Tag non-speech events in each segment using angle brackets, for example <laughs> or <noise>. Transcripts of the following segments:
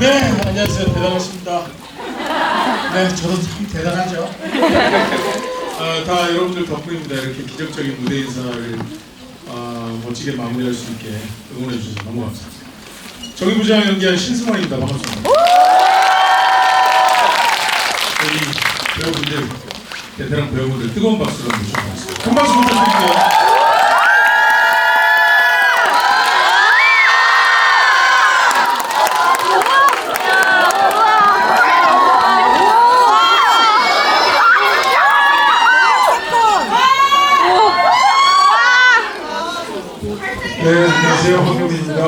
네, 안녕하세요. 대단하십니다. 네, 저도 참 대단하죠. 아, 다 여러분들 덕분입니다. 이렇게 기적적인 무대 인사를 아, 멋지게 마무리할 수 있게 응원해 주셔서 너무 감사합니다. 정의 부장 연기한 신승원입니다. 반갑습니다. 우리 배우분들, 베테랑 배우분들 뜨거운 박수로 모셔보겠습니다. 큰 박수 부탁드릴게요. 네, 안녕하세요. 황경민입니다.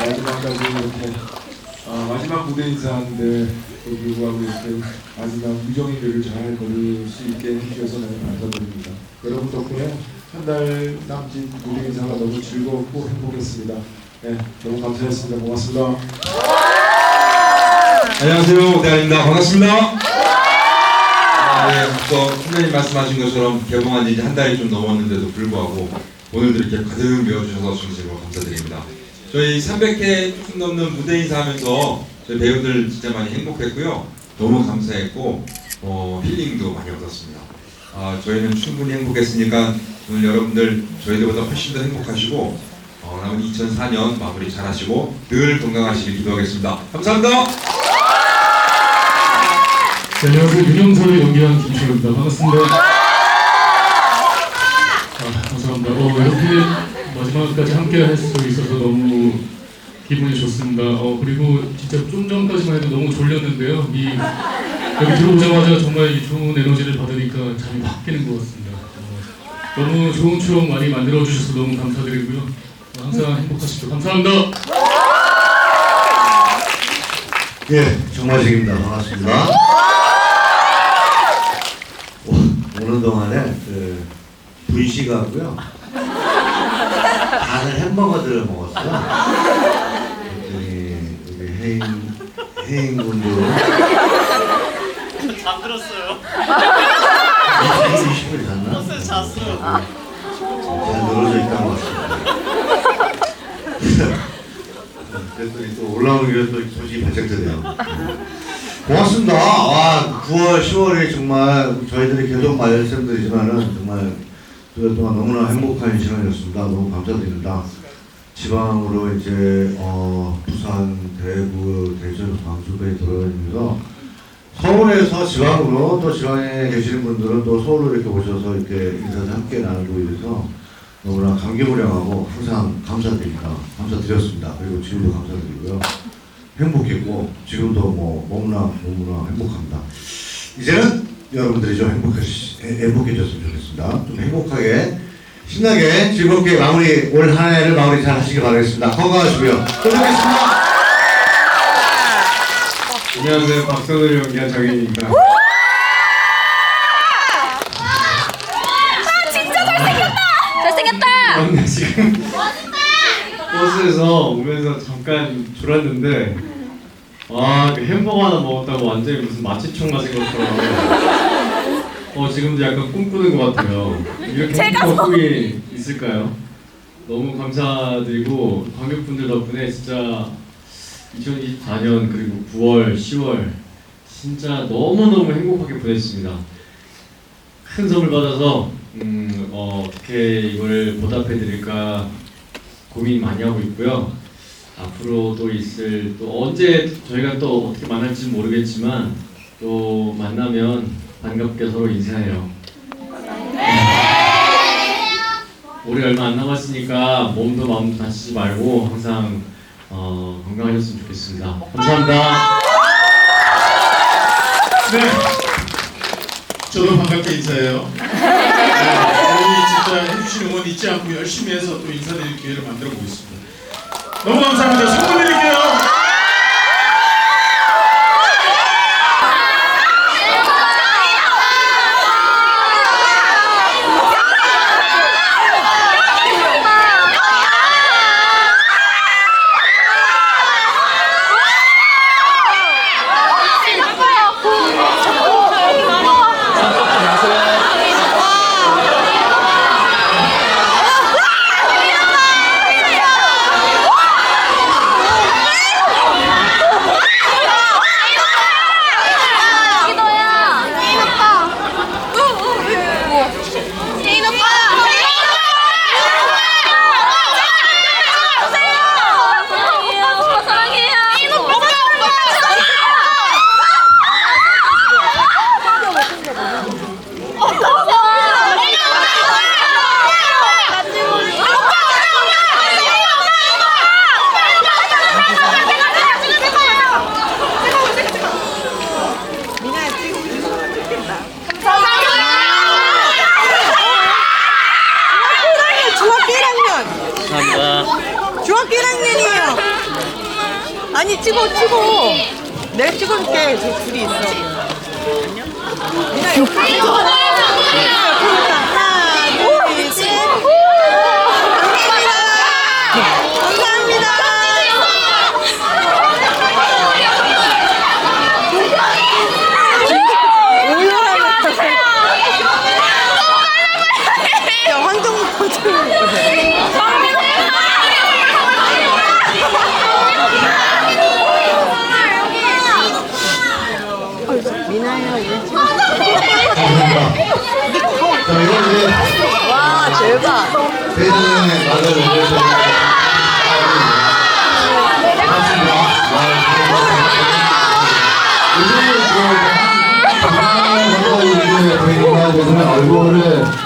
마지막까지 이렇게 아, 마지막 무대 인사하는데 또 불구하고 이렇게 마지막 유정인들을 잘 걸을 수 있게 해주셔서 너무 감사드립니다. 여러분 덕분에 한 달 남짓 무대 인사가 너무 즐거웠고 행복했습니다. 네, 너무 감사했습니다. 고맙습니다. 안녕하세요, 오대환입니다. 반갑습니다. 아, 네, 앞서 선배님 말씀하신 것처럼 개봉한 지 한 달이 좀 넘었는데도 불구하고 오늘도 이렇게 가득 메워주셔서 진심으로 감사드립니다. 저희 300회 조금 넘는 무대 인사하면서 저희 배우들 진짜 많이 행복했고요. 너무 감사했고 어, 힐링도 많이 얻었습니다. 아, 저희는 충분히 행복했으니까 오늘 여러분들 저희들보다 훨씬 더 행복하시고 어, 남은 2004년 마무리 잘하시고 늘 건강하시길 기도하겠습니다. 감사합니다. 네, 안녕하세요. 윤영석을 연기한 김철우입니다. 반갑습니다. 아, 감사합니다. 어, 이렇게 마지막까지 함께 할 수 있어서 너무 기분이 좋습니다. 어, 그리고 진짜 좀 전까지만 해도 너무 졸렸는데요. 이, 여기 들어오자마자 정말 이 좋은 에너지를 받으니까 잠이 확 깨는 것 같습니다. 어, 너무 좋은 추억 많이 만들어 주셔서 너무 감사드리고요. 어, 항상 행복하십시오. 감사합니다. 예, 정말식입니다. 반갑습니다. 오, 오는 동안에 그 분식하고요. 다른 햄버거들을 먹었어요. 그랬더니 우리 해인 해인 군도 잠들었어요. 20분 잤나? 버스에 잤어요. 잘 늘어져 있던 것 같습니다. 그랬더니 또 올라오는 길에 또 소식이 발작 되네요. 고맙습니다. 와, 9월, 10월에 정말 저희들이 계속 말씀드리지만은 정말 두달 동안 너무나 행복한 시간이었습니다. 너무 감사드립니다. 지방으로 이제 어, 부산, 대구, 대전, 광주까지 돌아다니면서 서울에서 지방으로 또 지방에 계시는 분들은 또 서울로 이렇게 오셔서 이렇게 인사를 함께 나누고 이래서 너무나 감개무량하고 항상 감사드립니다. 감사드렸습니다. 그리고 지금도 감사드리고요. 행복했고 지금도 뭐 너무나 너무나 행복합니다. 이제는 여러분들이 좀 행복해 행복해졌으면 좋겠습니다. 좀 행복하게 신나게 즐겁게 마무리 올 한 해를 마무리 잘 하시길 바라겠습니다. 건강하시고요. 또 뵙겠습니다. 안녕하세요. 박선을 연기한. 잘생겼다! 근데 지금 버스에서 오면서 잠깐 졸았는데 아, 그 햄버거 하나 먹었다고 완전히 무슨 마취총 맞은 것처럼 어, 지금도 약간 꿈꾸는 것 같아요. 이렇게 행복한 꿈이 있을까요? 너무 감사드리고 관객분들 덕분에 진짜 2024년 그리고 9월, 10월 진짜 너무너무 행복하게 보냈습니다. 큰 선물 받아서 음, 어, 어떻게 이걸 보답해 드릴까 고민 많이 하고 있고요. 앞으로 또 있을 또 언제 저희가 또 어떻게 만날지 모르겠지만 또 만나면 반갑게 서로 인사해요. 올해 얼마 안 남았으니까 몸도 마음도 다치지 말고 항상 어, 건강하셨으면 좋겠습니다. 감사합니다. 네. 저도 반갑게 인사해요. 네, <laughs> 우리 진짜 해주신 응원 잊지 않고 열심히 해서 또 인사드릴 기회를 만들어 보겠습니다. 너무 감사합니다. 선물 드릴게요. 찍어줄게. 저 줄이 있어. 안녕. 하나, 둘, 셋. 감사합니다. 감사합니다. 오열하네. 야, 황동모 좀. 대박. 세상에 맞아 요즘은 그, 방송을 하고 있는 저희가 보면 얼굴을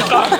stop. <laughs>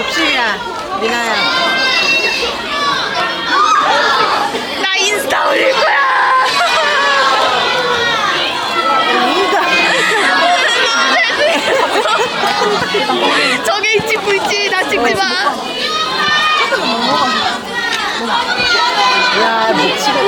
욕심이야 미나야 나 인스타 올릴 거야 <laughs> 저게 찍고 있지 나 찍지 마. 야, 못 찍어.